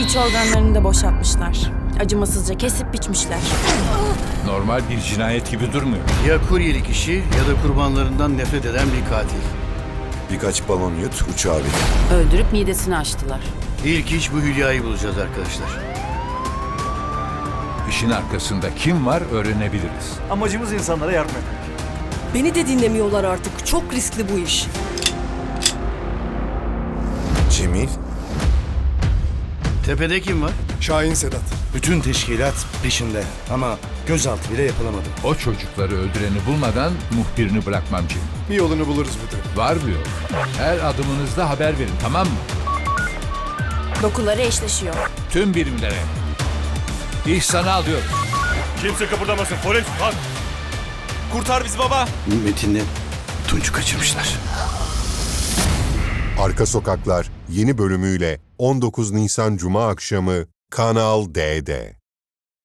İç organlarını da boşaltmışlar. Acımasızca kesip biçmişler. Normal bir cinayet gibi durmuyor. Ya kuryelik işi ya da kurbanlarından nefret eden bir katil. Birkaç balon yut, uçağa bin. Öldürüp midesini açtılar. İlk iş bu Hülya'yı bulacağız arkadaşlar. İşin arkasında kim var öğrenebiliriz. Amacımız insanlara yardım etmek. Beni de dinlemiyorlar artık. Çok riskli bu iş. Cemil, Tepede kim var? Şahin Sedat. Bütün teşkilat peşinde ama gözaltı bile yapılamadı. O çocukları öldüreni bulmadan muhbirini bırakmam Cem. Bir yolunu buluruz müdürüm. Var bir yol. Her adımınızda haber verin tamam mı? Dokuları eşleşiyor. Tüm birimlere. İş sana alıyorum. Kimse kıpırdamasın. Polis kalk. Kurtar bizi baba. Metin'le Tunç'u kaçırmışlar. Arka Sokaklar yeni bölümüyle 19 Nisan Cuma akşamı Kanal D'de.